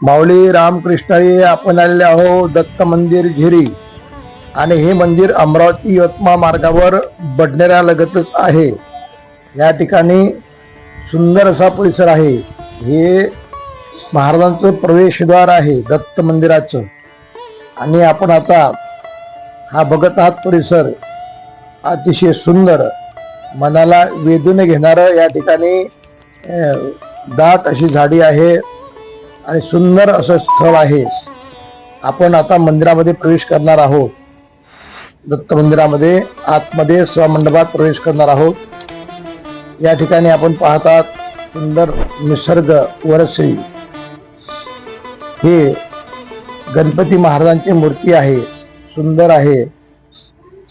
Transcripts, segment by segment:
माऊली रामकृष्णाई आपण आलेले आहो दत्त मंदिर झिरी. आणि हे मंदिर अमरावती यवतमाळ मार्गावर बडनेरा लगतच आहे. या ठिकाणी सुंदर असा परिसर आहे. हे महाराजांचं प्रवेशद्वार आहे दत्त मंदिराचं. आणि आपण आता हा बघत आहात परिसर अतिशय सुंदर. मनाला वेधून घेणारं या ठिकाणी दाट अशी झाडी आहे. आणि सुंदर असं स्थळ आहे. आपण आता मंदिरामध्ये प्रवेश करणार आहोत. दत्त मंदिरामध्ये आतमध्ये स्वमंडपात प्रवेश करणार आहोत. या ठिकाणी आपण पाहतात सुंदर निसर्ग वरश्री हे गणपती महाराजांची मूर्ती आहे. सुंदर आहे.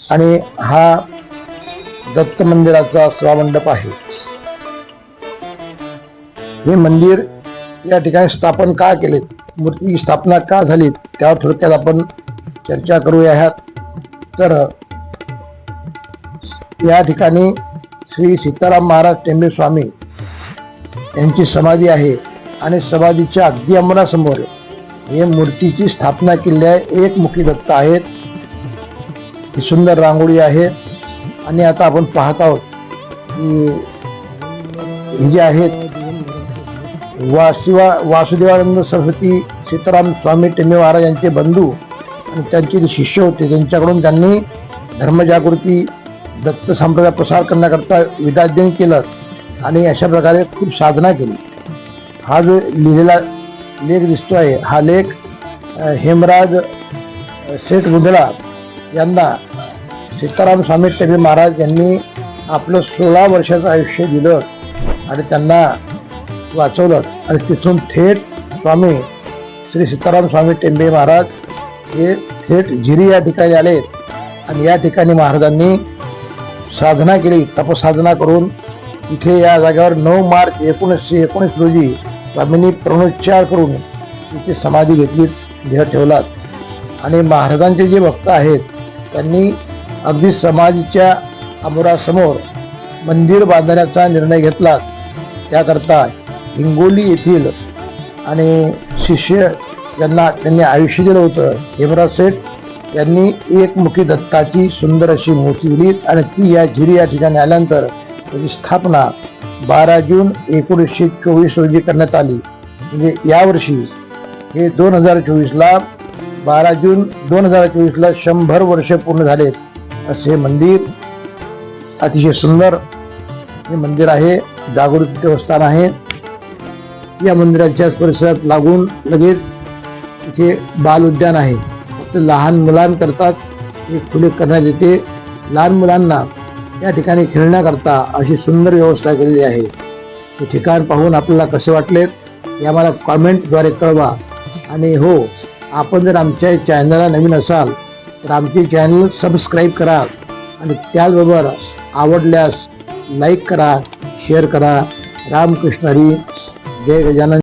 आणि हा दत्त मंदिराचा स्वमंडप आहे. हे मंदिर या ठिकाणी स्थापन का केले मूर्ती स्थापना का झाली त्यावर थोडक्यात आपण चर्चा करूया ह्यात. तर या ठिकाणी श्री सीताराम महाराज टेंबे स्वामी यांची समाधी आहे आणि समाधीच्या अगदी अंबरासमोर हे मूर्तीची स्थापना केली आहे. एकमुखी दत्त आहेत. ही सुंदर रांगोळी आहे. आणि आता आपण पाहत आहोत की हे जे आहेत वासिवा वासुदेवानंद सरस्वती सीताराम स्वामी टेंबे महाराज यांचे बंधू आणि त्यांचे जे शिष्य होते त्यांच्याकडून त्यांनी धर्मजागृती दत्त संप्रदाय प्रसार करण्याकरता विदाध्ययन केलं आणि अशा प्रकारे खूप साधना केली. हा जो लिहिलेला लेख दिसतो आहे हा लेख हेमराज शेठ मुंदळा यांना सीताराम स्वामी टेंबे महाराज यांनी आपलं सोळा वर्षाचं आयुष्य दिलं आणि त्यांना वाचवलं. आणि तिथून थेट स्वामी श्री सीताराम स्वामी टेंबे महाराज हे थेट झिरी या ठिकाणी आले. आणि या ठिकाणी महाराजांनी साधना केली तपसाधना करून. इथे या जागेवर नऊ मार्च एकोणीसशे एकोणीस रोजी स्वामींनी प्रणोच्चार करून तिथे समाधी घेतली देह ठेवलात आणि महाराजांचे जे भक्त आहेत त्यांनी अगदी समाधीच्या अमोरासमोर मंदिर बांधण्याचा निर्णय घेतला. त्याकरता हिंगोली येथील आणि शिष्य यांना त्यांनी आयुष्य दिलं होतं. हेमराज सेठ यांनी एकमुखी दत्ताची सुंदर अशी मूर्ती दिली आणि ती या झिरी या ठिकाणी आल्यानंतर त्याची स्थापना बारा जून एकोणीसशे चोवीस रोजी करण्यात आली. म्हणजे यावर्षी हे दोन हजार चोवीसला बारा जून दोन हजार चोवीसला शंभर वर्ष पूर्ण झालेत असे मंदिर अतिशय सुंदर हे मंदिर आहे. जागृत देवस्थान आहे. या मंदिराच्या परिसरात लागून लगेच इथे बाल उद्यान आहे. तर लहान मुलांकरता हे खुले करण्यात येते. लहान मुलांना या ठिकाणी खेळण्याकरता अशी सुंदर व्यवस्था केलेली आहे. हे ठिकाण पाहून आपल्याला कसे वाटले हे आम्हाला कॉमेंटद्वारे कळवा. आणि हो आपण जर आमच्या चॅनलला नवीन असाल तर आमचे चॅनल सबस्क्राईब करा आणि त्याचबरोबर आवडल्यास लाईक करा शेअर करा. रामकृष्ण हरी. জানা